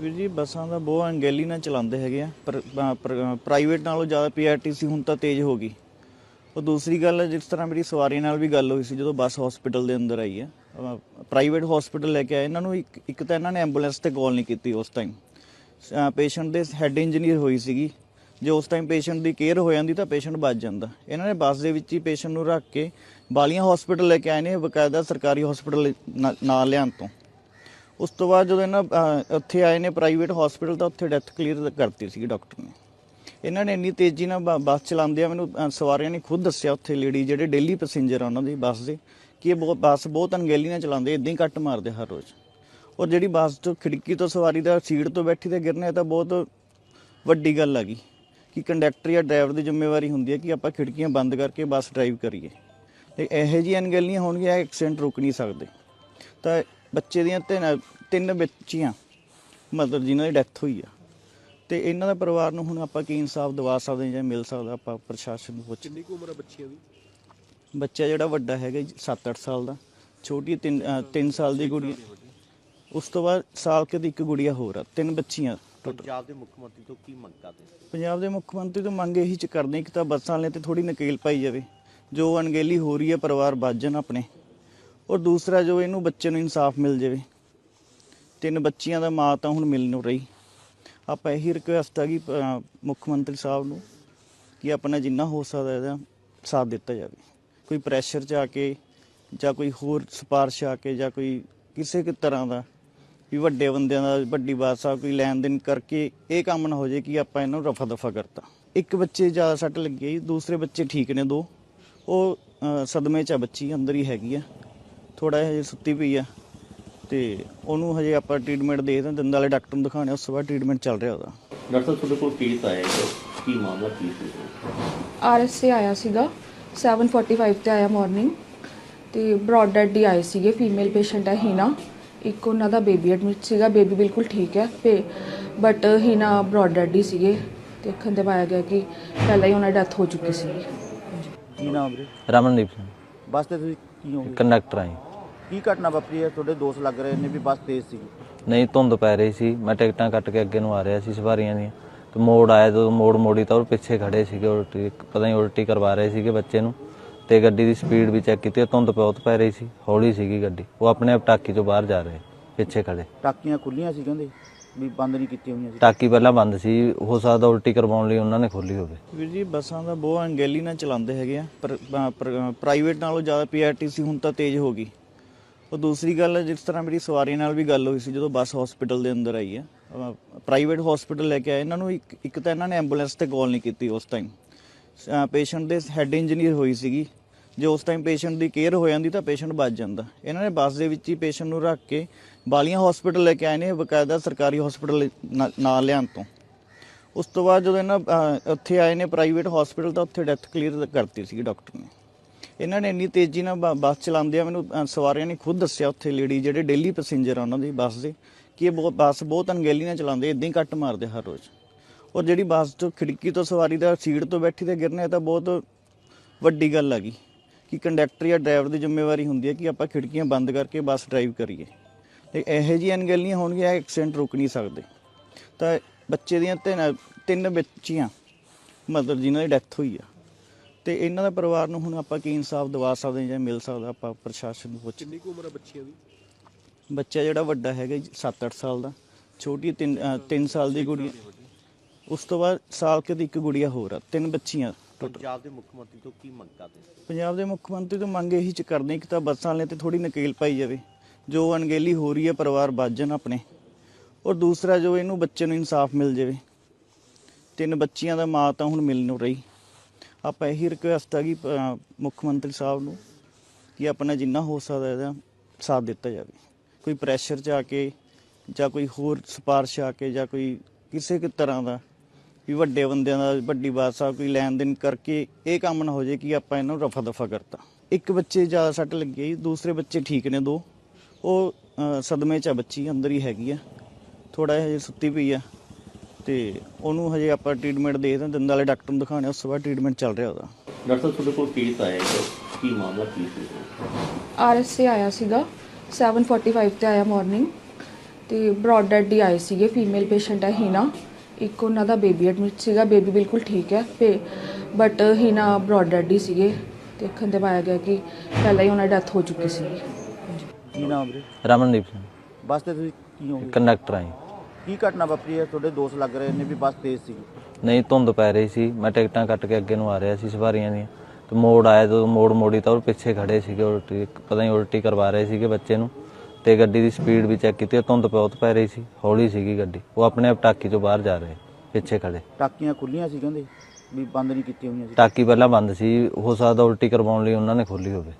ਵੀਰ ਜੀ, ਬੱਸਾਂ ਦਾ ਬਹੁਤ ਅਣਗਹਿਲੀ ਨਾਲ ਚਲਾਉਂਦੇ ਹੈਗੇ ਆ। ਪਰ ਪ੍ਰਾਈਵੇਟ ਨਾਲੋਂ ਜ਼ਿਆਦਾ ਪੀਆਰਟੀਸੀ ਹੁਣ ਤਾਂ ਤੇਜ਼ ਹੋ ਗਈ। ਉਹ ਦੂਸਰੀ ਗੱਲ ਜਿਸ ਤਰ੍ਹਾਂ ਮੇਰੀ ਸਵਾਰੀ ਨਾਲ ਵੀ ਗੱਲ ਹੋਈ ਸੀ, ਜਦੋਂ ਬੱਸ ਹਸਪੀਟਲ ਦੇ ਅੰਦਰ ਆਈ ਹੈ। ਪ੍ਰਾਈਵੇਟ ਹਸਪੀਟਲ ਲੈ ਕੇ ਆਏ। ਇਹਨਾਂ ਨੂੰ ਇੱਕ ਇੱਕ ਤਾਂ ਇਹਨਾਂ ਨੇ ਐਂਬੂਲੈਂਸ ਤੇ ਕਾਲ ਨਹੀਂ ਕੀਤੀ ਉਸ ਟਾਈਮ ਪੇਸ਼ੈਂਟ ਦੇ ਹੈੱਡ ਇੰਜੀਨੀਅਰ ਹੋਈ ਸੀਗੀ। ਜੇ ਉਸ ਟਾਈਮ ਪੇਸ਼ੈਂਟ ਦੀ ਕੇਅਰ ਹੋ ਜਾਂਦੀ ਤਾਂ ਪੇਸ਼ੈਂਟ ਬਚ ਜਾਂਦਾ। ਇਹਨਾਂ ਨੇ ਬੱਸ ਦੇ ਵਿੱਚ ਹੀ ਪੇਸ਼ੈਂਟ ਨੂੰ ਰੱਖ ਕੇ ਬਾਲੀਆਂ ਹਸਪੀਟਲ ਲੈ ਕੇ ਆਏ ਨੇ, ਬਕਾਇਦਾ ਸਰਕਾਰੀ ਹਸਪੀਟਲ ਨਾਲ ਲਿਆਉਣ ਤੋਂ। ਉਸ ਤੋਂ ਬਾਅਦ ਜਦੋਂ ਇਹਨਾਂ ਅਹ, ਉੱਥੇ ਆਏ ਨੇ ਪ੍ਰਾਈਵੇਟ ਹਸਪੀਟਲ ਤਾਂ ਉੱਥੇ ਡੈਥ ਕਲੀਅਰ ਕਰਤੀ ਸੀ ਡਾਕਟਰ ਨੇ। ਇਹਨਾਂ ਨੇ ਇੰਨੀ ਤੇਜ਼ੀ ਨਾਲ ਬ- ਬੱਸ ਚਲਾਉਂਦੇ ਆ ਮੈਨੂੰ ਅਹ, ਸਵਾਰੀਆਂ ਨੇ ਖੁਦ ਦੱਸਿਆ ਉੱਥੇ ਲੇਡੀ ਜਿਹੜੇ ਡੇਲੀ ਪੈਸੇਂਜਰ ਆ ਉਹਨਾਂ ਦੀ ਬੱਸ ਦੇ ਕਿ ਇਹ ਬਹੁਤ ਬੱਸ ਬਹੁਤ ਅਣਗਹਿਲੀ ਨਾਲ ਚਲਾਉਂਦੇ ਇਦਾਂ ਹੀ ਕੱਟ ਮਾਰਦੇ ਹਰ ਰੋਜ਼। ਔਰ ਜਿਹੜੀ ਬੱਸ ਤੋਂ ਖਿੜਕੀ ਤੋਂ ਸਵਾਰੀ ਦਾ ਸੀਟ ਤੋਂ ਬੈਠੀ ਤੇ ਗਿਰਨਾ ਇਹ ਤਾਂ ਬਹੁਤ ਵੱਡੀ ਗੱਲ ਆ ਗਈ ਕਿ ਕੰਡਕਟਰ ਜਾਂ ਡਰਾਈਵਰ ਦੀ ਜ਼ਿੰਮੇਵਾਰੀ ਹੁੰਦੀ ਹੈ ਕਿ ਆਪਾਂ ਖਿੜਕੀਆਂ ਬੰਦ ਕਰਕੇ ਬੱਸ ਡਰਾਈਵ ਕਰੀਏ। ਤੇ ਇਹੋ ਜਿਹੀਆਂ ਅਣਗਹਿਲੀਆਂ ਹੋਣਗੀਆਂ ਐਕਸੀਡੈਂਟ ਰੁਕ ਨਹੀਂ ਸਕਦੇ। ਤਾਂ ਬੱਚੇ ਦੀਆਂ ਤਿੰਨ ਤਿੰਨ ਬੱਚੀਆਂ ਮਤਲਬ ਜਿਨ੍ਹਾਂ ਦੀ ਡੈਥ ਹੋਈ ਆ। ਤੇ ਇਹਨਾਂ ਦਾ ਪਰਿਵਾਰ ਨੂੰ ਹੁਣ ਆਪਾਂ ਕੀ ਇਨਸਾਫ ਦਿਵਾ ਸਕਦੇ ਹਾਂ ਜਾਂ ਮਿਲ ਸਕਦਾ ਆਪਾਂ ਪ੍ਰਸ਼ਾਸਨ ਨੂੰ ਪੁੱਛ। ਕਿੰਨੀ ਕੁ ਉਮਰ ਹੈ ਬੱਚਿਆਂ ਦੀ? ਬੱਚਾ ਜਿਹੜਾ ਵੱਡਾ ਹੈਗਾ 7-8 ਸਾਲ ਦਾ। ਛੋਟੀ 3 3 ਸਾਲ ਦੀ ਕੁੜੀ ਉਸ ਤੋਂ ਬਾਅਦ ਸਾਲ ਕੇ ਦੀ ਇੱਕ ਗੁੜੀਆ ਹੋਰ ਆ ਤਿੰਨ ਬੱਚੀਆਂ। ਪੰਜਾਬ ਦੇ ਮੁੱਖ ਮੰਤਰੀ ਤੋਂ ਕੀ ਮੰਗ ਕਰਦੇ? ਪੰਜਾਬ ਦੇ ਮੁੱਖ ਮੰਤਰੀ ਤੋਂ ਮੰਗ ਇਹੀ ਚ ਕਰਦੇ ਕਿ ਤਾਂ ਬੱਸਾਂ ਵਾਲਿਆਂ ਤੇ ਥੋੜੀ ਨਕੇਲ ਪਾਈ ਜਾਵੇ। ਜੋ ਅਣਗਹਿਲੀ ਹੋ ਰਹੀ ਹੈ ਪਰਿਵਾਰ ਬਚ ਜਾਣ ਆਪਣੇ। ਔਰ ਦੂਸਰਾ ਜੋ ਇਹਨੂੰ ਬੱਚੇ ਨੂੰ ਇਨਸਾਫ ਮਿਲ ਜਾਵੇ। ਤਿੰਨ ਬੱਚੀਆਂ ਦਾ ਮਾਂ ਤਾਂ ਹੁਣ ਮਿਲ ਨੂੰ ਰਹੀ। ਆਪਾਂ ਇਹੀ ਰਿਕੁਐਸਟ ਆ ਕਿ ਮੁੱਖ ਮੰਤਰੀ ਸਾਹਿਬ ਨੂੰ ਕਿ ਆਪਣਾ ਜਿੰਨਾ ਹੋ ਸਕਦਾ ਇਹਦਾ ਸਾਥ ਦਿੱਤਾ ਜਾਵੇ। ਕੋਈ ਪ੍ਰੈਸ਼ਰ ਚ ਆ ਕੇ ਜਾਂ ਕੋਈ ਹੋਰ ਸਿਫਾਰਿਸ਼ ਆ ਕੇ ਜਾਂ ਕੋਈ ਕਿਸੇ ਕਿ ਤਰ੍ਹਾਂ ਦਾ ਵੀ ਵੱਡੇ ਬੰਦਿਆਂ ਦਾ ਵੱਡੀ ਬਾਦਸ਼ਾਹ ਕੋਈ ਲੈਣ ਦੇਣ ਕਰਕੇ ਇਹ ਕੰਮ ਨਾ ਹੋ ਜੇ ਕਿ ਆਪਾਂ ਇਹਨੂੰ ਰਫਾ ਦਫਾ ਕਰਤਾ। ਇੱਕ ਬੱਚੇ ਜ਼ਿਆਦਾ ਸੱਟ ਲੱਗੀ ਹੈ ਜੀ, ਦੂਸਰੇ ਬੱਚੇ ਠੀਕ ਨੇ ਦੋ। ਉਹ ਸਦਮੇ ਚ ਆ ਬੱਚੀ ਅੰਦਰ ਹੀ ਹੈਗੀ ਆ। ਥੋੜਾ ਜਿਹਾ ਹਜੇ ਸੁੱਤੀ ਪਈ ਆ ਤੇ ਉਹਨੂੰ ਹਜੇ ਆਪਾਂ ਟ੍ਰੀਟਮੈਂਟ ਦੇ ਦਿੰਦੇ ਦੰਦਾਂ ਵਾਲੇ ਡਾਕਟਰ ਨੂੰ ਦਿਖਾਉਣੇ ਉਸ ਤੋਂ ਬਾਅਦ ਟ੍ਰੀਟਮੈਂਟ ਚੱਲ ਰਿਹਾ ਉਹਦਾ। ਡਾਕਟਰ ਸਾਹਿਬ ਤੁਹਾਡੇ ਕੋਲ ਕੇਸ ਆਇਆ ਹੈ ਕੀ ਮਾਮਲਾ ਕੀ ਸੀ? ਆਰਐਸ ਸੇ ਆਇਆ ਸੀਗਾ 7:45 ਤੇ ਆਇਆ ਮਾਰਨਿੰਗ ਤੇ ਬ੍ਰੌਡ ਡੈਡ ਦੀ ਆਏ ਸੀਗੇ ਫੀਮੇਲ ਪੇਸ਼ੈਂਟ ਹੈ ਹੀਨਾ। ਇੱਕ ਉਹਨਾਂ ਦਾ ਬੇਬੀ ਐਡਮਿਟ ਸੀਗਾ ਬੇਬੀ ਬਿਲਕੁਲ ਠੀਕ ਹੈ ਬਟ ਹੀਨਾ ਬ੍ਰੌਡ ਡੈਡ ਹੀ ਸੀਗੇ ਦੇਖਣ ਤੇ ਪਾਇਆ ਗਿਆ ਕਿ ਪਹਿਲਾਂ ਹੀ ਉਹਨਾਂ ਦੀ ਡੈਥ ਹੋ ਚੁੱਕੀ ਸੀ ਕੀ ਨਾਮ ਵੀਰੇ? ਰਮਨਦੀਪ ਸਿੰਘ। ਬੱਸ ਤੇ ਤੁਸੀਂ ਕੀ ਹੋਗੇ ਕੰਡਕਟਰ ਆਈ ਕੀ ਘਟਨਾ ਵਾਪਰੀ ਹੈ? ਤੁਹਾਡੇ ਦੋਸਤ ਲੱਗ ਰਹੇ ਨੇ ਵੀ ਬੱਸ ਤੇਜ਼ ਸੀ ਨਹੀਂ ਧੁੰਦ ਪੈ ਰਹੀ ਸੀ। ਮੈਂ ਟਿਕਟਾਂ ਕੱਟ ਕੇ ਅੱਗੇ ਨੂੰ ਆ ਰਿਹਾ ਸੀ ਸਵਾਰੀਆਂ ਦੀਆਂ। ਤੇ ਮੋੜ ਆਇਆ ਜਦੋਂ ਮੋੜ ਮੋੜੀ ਤਾਂ ਉਹ ਪਿੱਛੇ ਖੜੇ ਸੀਗੇ ਉਲਟੀ ਪਤਾ ਨਹੀਂ ਉਲਟੀ ਕਰਵਾ ਰਹੇ ਸੀਗੇ ਬੱਚੇ ਨੂੰ। ਤੇ ਗੱਡੀ ਦੀ ਸਪੀਡ ਵੀ ਚੈੱਕ ਕੀਤੀ ਧੁੰਦ ਬਹੁਤ ਪੈ ਰਹੀ ਸੀ ਹੌਲੀ ਸੀਗੀ ਗੱਡੀ। ਉਹ ਆਪਣੇ ਆਪ ਟਾਕੀ ਤੋਂ ਬਾਹਰ ਜਾ ਰਹੇ ਪਿੱਛੇ ਖੜੇ। ਟਾਕੀਆਂ ਖੁੱਲੀਆਂ ਸੀ ਕਹਿੰਦੇ ਵੀ ਬੰਦ ਨਹੀਂ ਕੀਤੀਆਂ ਹੋਈਆਂ ਸੀ। ਟਾਕੀ ਪਹਿਲਾਂ ਬੰਦ ਸੀ ਹੋ ਸਕਦਾ ਉਲਟੀ ਕਰਵਾਉਣ ਲਈ ਉਹਨਾਂ ਨੇ ਖੋਲੀ ਹੋਵੇ। ਵੀਰ ਜੀ ਬੱਸਾਂ ਦਾ ਬਹੁਤ ਅਣਗਹਿਲੀ ਨਾਲ ਚਲਾਉਂਦੇ ਹੈਗੇ ਆ ਪਰ ਪ੍ਰਾਈਵੇਟ ਨਾਲੋਂ ਜ਼ਿਆਦਾ ਪੀਆਰਟੀਸੀ ਹੁਣ ਤਾਂ ਤੇਜ਼ ਹੋ ਗਈ। ਉਹ ਦੂਸਰੀ ਗੱਲ, ਜਿਸ ਤਰ੍ਹਾਂ ਮੇਰੀ ਸਵਾਰੀ ਨਾਲ ਵੀ ਗੱਲ ਹੋਈ ਸੀ, ਜਦੋਂ ਬੱਸ ਹਸਪੀਟਲ ਦੇ ਅੰਦਰ ਆਈ ਹੈ। ਪ੍ਰਾਈਵੇਟ ਹਸਪੀਟਲ ਲੈ ਕੇ ਆਏ। ਇਹਨਾਂ ਨੂੰ ਇੱਕ ਇੱਕ ਤਾਂ ਇਹਨਾਂ ਨੇ ਐਂਬੂਲੈਂਸ ਤੇ ਕਾਲ ਨਹੀਂ ਕੀਤੀ ਉਸ ਟਾਈਮ ਪੇਸ਼ੈਂਟ ਦੇ ਹੈੱਡ ਇੰਜੀਨੀਅਰ ਹੋਈ ਸੀਗੀ। ਜੇ ਉਸ ਟਾਈਮ ਪੇਸ਼ੈਂਟ ਦੀ ਕੇਅਰ ਹੋ ਜਾਂਦੀ ਤਾਂ ਪੇਸ਼ੈਂਟ ਬਚ ਜਾਂਦਾ। ਇਹਨਾਂ ਨੇ ਬੱਸ ਦੇ ਵਿੱਚ ਹੀ ਪੇਸ਼ੈਂਟ ਨੂੰ ਰੱਖ ਕੇ ਬਾਲੀਆਂ ਹਸਪੀਟਲ ਲੈ ਕੇ ਆਏ ਨੇ, ਬਕਾਇਦਾ ਸਰਕਾਰੀ ਹਸਪੀਟਲ ਨਾਲ ਲਿਆਉਣ ਤੋਂ। ਉਸ ਤੋਂ ਬਾਅਦ ਜਦੋਂ ਇਹਨਾਂ ਉੱਥੇ ਆਏ ਨੇ ਪ੍ਰਾਈਵੇਟ ਹਸਪੀਟਲ ਤਾਂ ਉੱਥੇ ਡੈਥ ਕਲੀਅਰ ਕਰਤੀ ਸੀਗੀ ਡਾਕਟਰ ਨੇ। ਇਹਨਾਂ ਨੇ ਇੰਨੀ ਤੇਜ਼ੀ ਨਾਲ ਬ- ਬੱਸ ਚਲਾਉਂਦੇ ਆ ਮੈਨੂੰ ਅਹ, ਸਵਾਰੀਆਂ ਨੇ ਖੁਦ ਦੱਸਿਆ ਉੱਥੇ ਲੇਡੀ ਜਿਹੜੇ ਡੇਲੀ ਪੈਸੇਂਜਰ ਆ ਉਹਨਾਂ ਦੀ ਬੱਸ ਦੇ ਕਿ ਇਹ ਬਹੁਤ ਬੱਸ ਬਹੁਤ ਅਣਗਹਿਲੀ ਨਾਲ ਚਲਾਉਂਦੇ ਇਦਾਂ ਹੀ ਕੱਟ ਮਾਰਦੇ ਹਰ ਰੋਜ਼। ਔਰ ਜਿਹੜੀ ਬੱਸ ਤੋਂ ਖਿੜਕੀ ਤੋਂ ਸਵਾਰੀ ਦਾ ਸੀਟ ਤੋਂ ਬੈਠੀ ਤੇ ਗਿਰਨਾ ਇਹ ਤਾਂ ਬਹੁਤ ਵੱਡੀ ਗੱਲ ਆ ਗਈ ਕਿ ਕੰਡਕਟਰ ਜਾਂ ਡਰਾਈਵਰ ਦੀ ਜ਼ਿੰਮੇਵਾਰੀ ਹੁੰਦੀ ਹੈ ਕਿ ਆਪਾਂ ਖਿੜਕੀਆਂ ਬੰਦ ਕਰਕੇ ਬੱਸ ਡਰਾਈਵ ਕਰੀਏ। ਤੇ ਇਹੋ ਜਿਹੀਆਂ ਅਣਗਹਿਲੀਆਂ ਹੋਣਗੀਆਂ ਐਕਸੀਡੈਂਟ ਰੁਕ ਨਹੀਂ ਸਕਦੇ। ਤਾਂ ਬੱਚੇ ਦੀਆਂ ਤਿੰਨ ਤਿੰਨ ਬੱਚੀਆਂ ਮਦਰ ਜਿਨ੍ਹਾਂ ਦੀ ਡੈਥ ਹੋਈ ਆ। ਤੇ ਇਹਨਾਂ ਦਾ ਪਰਿਵਾਰ ਨੂੰ ਹੁਣ ਆਪਾਂ ਕੀ ਇਨਸਾਫ ਦਿਵਾ ਸਕਦੇ ਹਾਂ ਜਾਂ ਮਿਲ ਸਕਦਾ ਆਪਾਂ ਪ੍ਰਸ਼ਾਸਨ ਨੂੰ ਪੁੱਛ ਕਿੰਨੀ ਕੁ ਉਮਰ ਹੈ ਬੱਚਿਆਂ ਦੀ? ਬੱਚਾ ਜਿਹੜਾ ਵੱਡਾ ਹੈਗਾ 7-8 ਸਾਲ ਦਾ। ਛੋਟੀ 3 3 ਸਾਲ ਦੀ ਕੁੜੀ ਉਸ ਤੋਂ ਬਾਅਦ ਸਾਲ ਕੇ ਦੀ ਇੱਕ ਗੁੜੀਆ ਹੋਰ ਆ ਤਿੰਨ ਬੱਚੀਆਂ। ਪੰਜਾਬ ਦੇ ਮੁੱਖ ਮੰਤਰੀ ਤੋਂ ਕੀ ਮੰਗ ਕਰਦੇ ਪੰਜਾਬ ਦੇ ਮੁੱਖ ਮੰਤਰੀ ਤੋਂ ਮੰਗ ਇਹੀ ਚ ਕਰਦੇ ਕਿ ਤਾਂ ਬੱਸਾਂ ਵਾਲਿਆਂ ਤੇ ਥੋੜੀ ਨਕੇਲ ਪਾਈ ਜਾਵੇ। ਜੋ ਅਣਗਹਿਲੀ ਹੋ ਰਹੀ ਹੈ ਪਰਿਵਾਰ ਬਚ ਜਾਣ ਆਪਣੇ। ਔਰ ਦੂਸਰਾ ਜੋ ਇਹਨੂੰ ਬੱਚੇ ਨੂੰ ਇਨਸਾਫ ਮਿਲ ਜਾਵੇ। ਤਿੰਨ ਬੱਚੀਆਂ ਦਾ ਮਾਂ ਤਾਂ ਹੁਣ ਮਿਲ ਨਹੀਂ ਰਹੀ। ਆਪਾਂ ਇਹੀ ਰਿਕੁਐਸਟ ਆ ਕਿ ਮੁੱਖ ਮੰਤਰੀ ਸਾਹਿਬ ਨੂੰ ਕਿ ਆਪਣਾ ਜਿੰਨਾ ਹੋ ਸਕਦਾ ਇਹਦਾ ਸਾਥ ਦਿੱਤਾ ਜਾਵੇ। ਕੋਈ ਪ੍ਰੈਸ਼ਰ ਚ ਆ ਕੇ ਜਾਂ ਕੋਈ ਹੋਰ ਸਿਫਾਰਿਸ਼ ਆ ਕੇ ਜਾਂ ਕੋਈ ਕਿਸੇ ਕਿ ਤਰ੍ਹਾਂ ਦਾ ਵੀ ਵੱਡੇ ਬੰਦਿਆਂ ਦਾ ਵੱਡੀ ਬਾਦਸ਼ਾਹ ਕੋਈ ਲੈਣ ਦੇਣ ਕਰਕੇ ਇਹ ਕੰਮ ਨਾ ਹੋ ਜੇ ਕਿ ਆਪਾਂ ਇਹਨਾਂ ਨੂੰ ਰਫਾ ਦਫਾ ਕਰਤਾ। ਇੱਕ ਬੱਚੇ ਜ਼ਿਆਦਾ ਸੱਟ ਲੱਗੀ ਜੀ, ਦੂਸਰੇ ਬੱਚੇ ਠੀਕ ਨੇ ਦੋ। ਉਹ ਸਦਮੇ ਚ ਆ ਬੱਚੀ ਅੰਦਰ ਹੀ ਹੈਗੀ ਆ। ਥੋੜਾ ਜਿਹਾ ਹਜੇ ਸੁੱਤੀ ਪਈ ਆ। ਤੇ ਉਹਨੂੰ ਹਜੇ ਆਪਾਂ ਟ੍ਰੀਟਮੈਂਟ ਦੇ ਦਿੰਦੇ ਦੰਦਾਂ ਵਾਲੇ ਡਾਕਟਰ ਨੂੰ ਦਿਖਾਉਣੇ ਉਸ ਤੋਂ ਬਾਅਦ ਟ੍ਰੀਟਮੈਂਟ ਚੱਲ ਰਿਹਾ ਉਹਦਾ। ਡਾਕਟਰ ਸਾਹਿਬ ਤੁਹਾਡੇ ਕੋਲ ਕੇਸ ਆਇਆ ਹੈ ਕੀ ਮਾਮਲਾ ਕੀ ਸੀ? ਆਰਐਸ ਸੇ ਆਇਆ ਸੀਗਾ 7:45 ਤੇ ਆਇਆ ਮਾਰਨਿੰਗ ਤੇ ਬ੍ਰੌਡ ਡੈਡ ਹੀ ਆਏ ਸੀਗੇ ਫੀਮੇਲ ਪੇਸ਼ੈਂਟ ਹੈ ਹੀਨਾ। ਇੱਕ ਉਹਨਾਂ ਦਾ ਬੇਬੀ ਐਡਮਿਟ ਸੀਗਾ ਬੇਬੀ ਬਿਲਕੁਲ ਠੀਕ ਹੈ ਬਟ ਹੀਨਾ ਬ੍ਰੌਡ ਡੈਡ ਹੀ ਸੀਗੇ ਦੇਖਣ ਤੇ ਪਾਇਆ ਗਿਆ ਕਿ ਪਹਿਲਾਂ ਹੀ ਉਹਨਾਂ ਦੀ ਡੈਥ ਹੋ ਚੁੱਕੀ ਸੀ। ਕੀ ਨਾਮ ਵੀਰੇ? ਰਮਨਦੀਪ ਸਿੰਘ। ਬੱਸ ਤੇ ਤੁਸੀਂ ਕੀ ਹੋਗੇ ਕੰਡਕਟਰ ਆਈ ਕੀ ਘਟਨਾ ਵਾਪਰੀ ਹੈ? ਤੁਹਾਡੇ ਦੋਸਤ ਲੱਗ ਰਹੇ ਨੇ ਵੀ ਬੱਸ ਤੇਜ਼ ਸੀ ਨਹੀਂ ਧੁੰਦ ਪੈ ਰਹੀ ਸੀ। ਮੈਂ ਟਿਕਟਾਂ ਕੱਟ ਕੇ ਅੱਗੇ ਨੂੰ ਆ ਰਿਹਾ ਸੀ ਸਵਾਰੀਆਂ ਦੀਆਂ। ਤੇ ਮੋੜ ਆਇਆ ਜਦੋਂ ਮੋੜ ਮੋੜੀ ਤਾਂ ਉਹ ਪਿੱਛੇ ਖੜੇ ਸੀਗੇ ਉਲਟੀ ਪਤਾ ਨਹੀਂ ਉਲਟੀ ਕਰਵਾ ਰਹੇ ਸੀਗੇ ਬੱਚੇ ਨੂੰ। ਤੇ ਗੱਡੀ ਦੀ ਸਪੀਡ ਵੀ ਚੈੱਕ ਕੀਤੀ ਧੁੰਦ ਬਹੁਤ ਪੈ ਰਹੀ ਸੀ। ਹੌਲੀ ਸੀਗੀ ਗੱਡੀ। ਉਹ ਆਪਣੇ ਆਪ ਟਾਕੀ ਤੋਂ ਬਾਹਰ ਜਾ ਰਹੇ ਪਿੱਛੇ ਖੜੇ। ਟਾਕੀਆਂ ਖੁੱਲੀਆਂ ਸੀ ਕਹਿੰਦੇ ਵੀ ਬੰਦ ਨਹੀਂ ਕੀਤੀਆਂ ਹੋਈਆਂ ਸੀ। ਟਾਕੀ ਪਹਿਲਾਂ ਬੰਦ ਸੀ। ਹੋ ਸਕਦਾ ਉਲਟੀ ਕਰਵਾਉਣ ਲਈ ਉਹਨਾਂ ਨੇ ਖੋਲੀ ਹੋਵੇ।